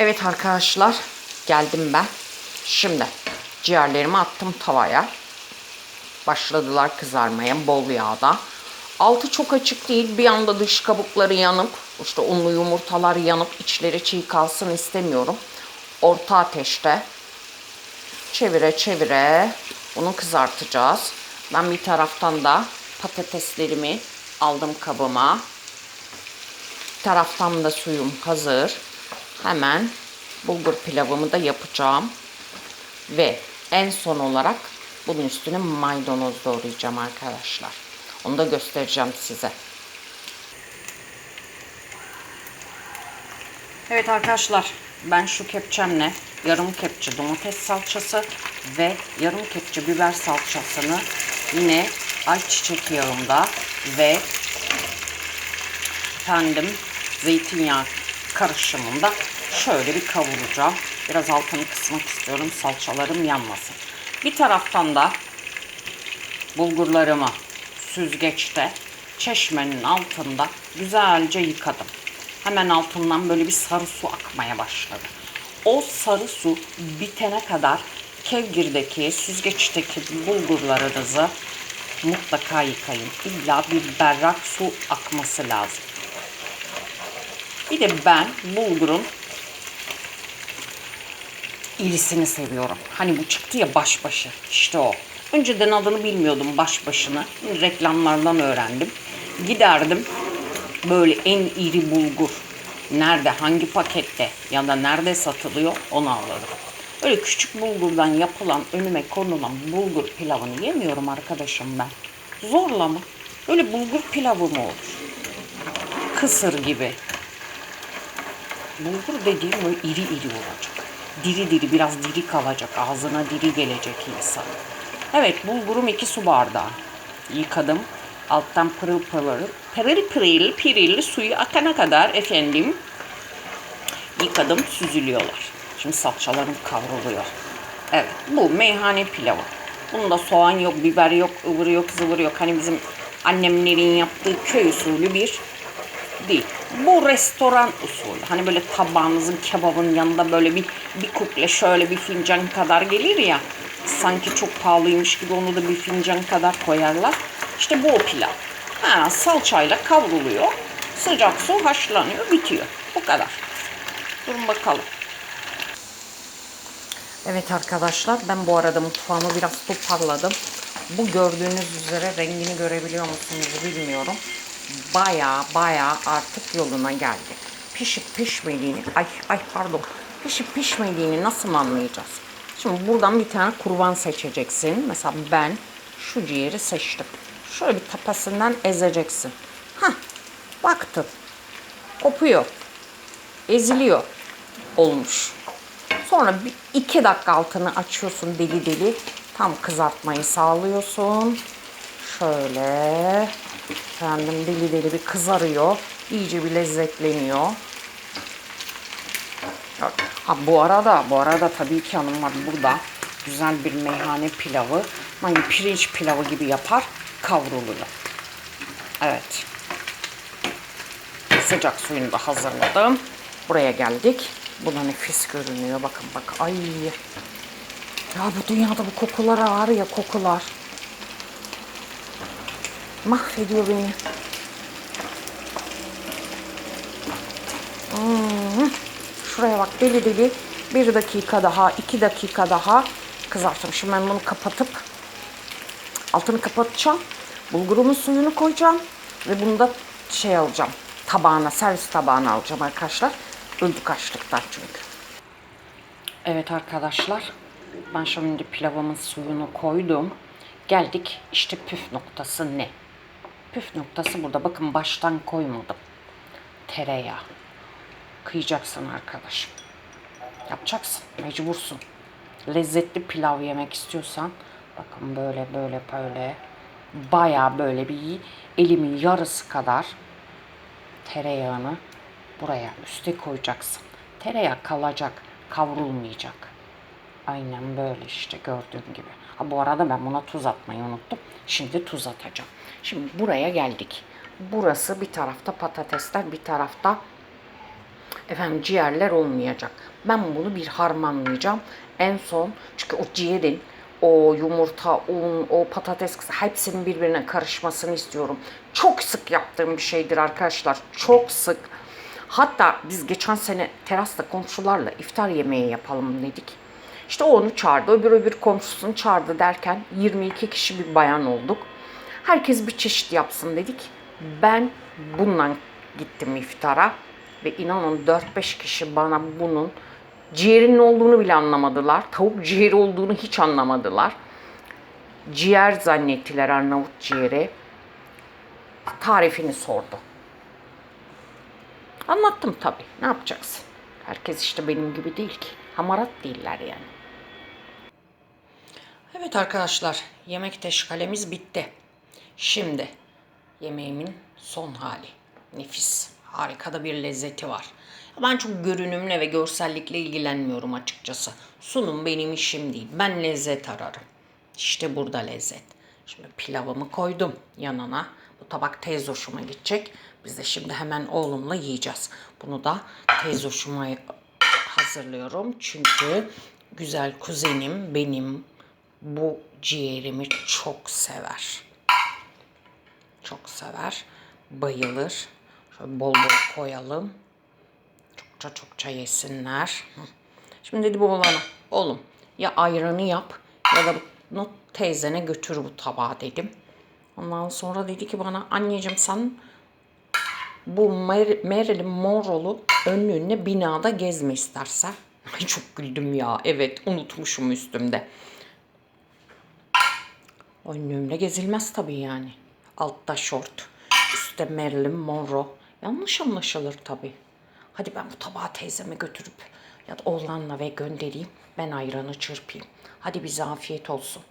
Evet arkadaşlar geldim ben. Şimdi ciğerlerimi attım tavaya. Başladılar kızarmaya bol yağda. Altı çok açık değil. Bir anda dış kabukları yanıp işte unlu yumurtalar yanıp içleri çiğ kalsın istemiyorum. Orta ateşte çevire çevire bunu kızartacağız. Ben bir taraftan da patateslerimi aldım kabıma. Bir taraftan da suyum hazır. Hemen bulgur pilavımı da yapacağım. Ve en son olarak bunun üstüne maydanoz doğrayacağım arkadaşlar. Onu da göstereceğim size. Evet arkadaşlar ben şu kepçemle yarım kepçe domates salçası ve yarım kepçe biber salçasını yine ayçiçek yağında ve efendim zeytinyağı karışımında şöyle bir kavuracağım. Biraz altını kısmak istiyorum salçalarım yanmasın. Bir taraftan da bulgurlarımı süzgeçte çeşmenin altında güzelce yıkadım. Hemen altından böyle bir sarı su akmaya başladı. O sarı su bitene kadar kevgirdeki, süzgeçteki bulgurlarınızı mutlaka yıkayın. İlla bir berrak su akması lazım. Bir de ben bulgurun irisini seviyorum. Hani bu çıktı ya başbaşı. İşte o. Önceden adını bilmiyordum başbaşını. Reklamlardan öğrendim. Giderdim böyle en iri bulgur nerede, hangi pakette ya da nerede satılıyor onu alırım. Öyle küçük bulgurdan yapılan, önüme konulan bulgur pilavını yemiyorum arkadaşım ben. Zorla mı? Öyle bulgur pilavı mı olur? Kısır gibi. Bulgur dediğim böyle iri iri olacak. Diri diri, biraz diri kalacak. Ağzına diri gelecek insan. Evet, bulgurum iki su bardağı. Yıkadım. Alttan pırıl pırıl, pırıl pırıl pirili suyu akana kadar efendim yıkadım, süzülüyorlar. Şimdi salçalarım kavruluyor. Evet, bu meyhane pilavı. Bunda soğan yok, biber yok, ıvır yok, zıvır yok. Hani bizim annemlerin yaptığı köy usulü bir değil. Bu restoran usulü. Hani böyle tabağınızın kebabın yanında böyle bir bir kuple şöyle bir fincan kadar gelir ya. Sanki çok pahalıymış gibi onu da bir fincan kadar koyarlar. İşte bu o pilav. Ha, salçayla kavruluyor. Sıcak su haşlanıyor, bitiyor. Bu kadar. Durun bakalım. Evet arkadaşlar ben bu arada mutfağımı biraz toparladım. Bu gördüğünüz üzere rengini görebiliyor musunuz bilmiyorum. Baya baya artık yoluna geldi. Pişip pişmediğini, ay ay pardon, pişip pişmediğini nasıl anlayacağız? Şimdi buradan bir tane kurban seçeceksin. Mesela ben şu ciğeri seçtim. Şöyle bir tepesinden ezeceksin. Hah, baktın. Kopuyor. Eziliyor. Olmuş. Sonra bir iki dakika altını açıyorsun deli deli. Tam kızartmayı sağlıyorsun. Şöyle efendim deli deli bir kızarıyor. İyice bir lezzetleniyor. Ha bu arada bu arada tabii ki hanımlar burada güzel bir meyhane pilavı. Hani pirinç pilavı gibi yapar kavruluyor. Evet. Sıcak suyunu da hazırladım. Buraya geldik. Bu da nefis görünüyor. Bakın bak. Ay. Ya bu dünyada bu kokular ağır ya kokular. Mahvediyor beni. Hmm. Şuraya bak deli deli. Bir dakika daha, iki dakika daha kızartırım. Şimdi ben bunu kapatıp altını kapatacağım. Bulgurumun suyunu koyacağım. Ve bunu da şey alacağım. Tabağına, servis tabağına alacağım arkadaşlar. Öldük açlıktan çünkü. Evet arkadaşlar. Ben şimdi pilavımın suyunu koydum. Geldik işte püf noktası ne? Püf noktası burada. Bakın baştan koymadım. Tereyağı. Kıyacaksın arkadaşım. Yapacaksın. Mecbursun. Lezzetli pilav yemek istiyorsan bakın böyle böyle böyle baya böyle bir elimin yarısı kadar tereyağını buraya üste koyacaksın. Tereyağı kalacak, kavrulmayacak. Aynen böyle işte gördüğün gibi. Ha bu arada ben buna tuz atmayı unuttum. Şimdi tuz atacağım. Şimdi buraya geldik. Burası bir tarafta patatesler, bir tarafta Efendim ciğerler olmayacak. Ben bunu bir harmanlayacağım. En son çünkü o ciğerin o yumurta, un, o patates hepsinin birbirine karışmasını istiyorum. Çok sık yaptığım bir şeydir arkadaşlar. Çok sık. Hatta biz geçen sene terasta komşularla iftar yemeği yapalım dedik. İşte o onu çağırdı, öbür öbür komşusunu çağırdı derken 22 kişi bir bayan olduk. Herkes bir çeşit yapsın dedik. Ben bundan gittim iftara ve inanın 4-5 kişi bana bunun ciğerinin olduğunu bile anlamadılar. Tavuk ciğeri olduğunu hiç anlamadılar. Ciğer zannettiler Arnavut ciğeri. Tarifini sordu. Anlattım tabii. Ne yapacaksın? Herkes işte benim gibi değil ki. Hamarat değiller yani. Evet arkadaşlar, yemek teşkalemiz bitti. Şimdi yemeğimin son hali. Nefis, harika da bir lezzeti var. Ben çok görünümle ve görsellikle ilgilenmiyorum açıkçası. Sunum benim işim değil. Ben lezzet ararım. İşte burada lezzet. Şimdi pilavımı koydum yanına. Bu tabak teyze hoşuma gidecek. Biz de şimdi hemen oğlumla yiyeceğiz. Bunu da teyze hoşuma hazırlıyorum. Çünkü güzel kuzenim benim bu ciğerimi çok sever. Çok sever. Bayılır. Şöyle bol bol koyalım. Çokça çokça yesinler. Şimdi dedi bu oğlana, oğlum ya ayranı yap ya da bunu teyzene götür bu tabağı dedim. Ondan sonra dedi ki bana anneciğim sen bu Mar- Marilyn Monroe'lu önlüğünle binada gezme istersen. Ay çok güldüm ya. Evet unutmuşum üstümde. Önlüğümle gezilmez tabii yani. Altta şort, üstte Marilyn Monroe. Yanlış anlaşılır tabii. Hadi ben bu tabağı teyzeme götürüp ya da oğlanla ve göndereyim. Ben ayranı çırpayım. Hadi bize afiyet olsun.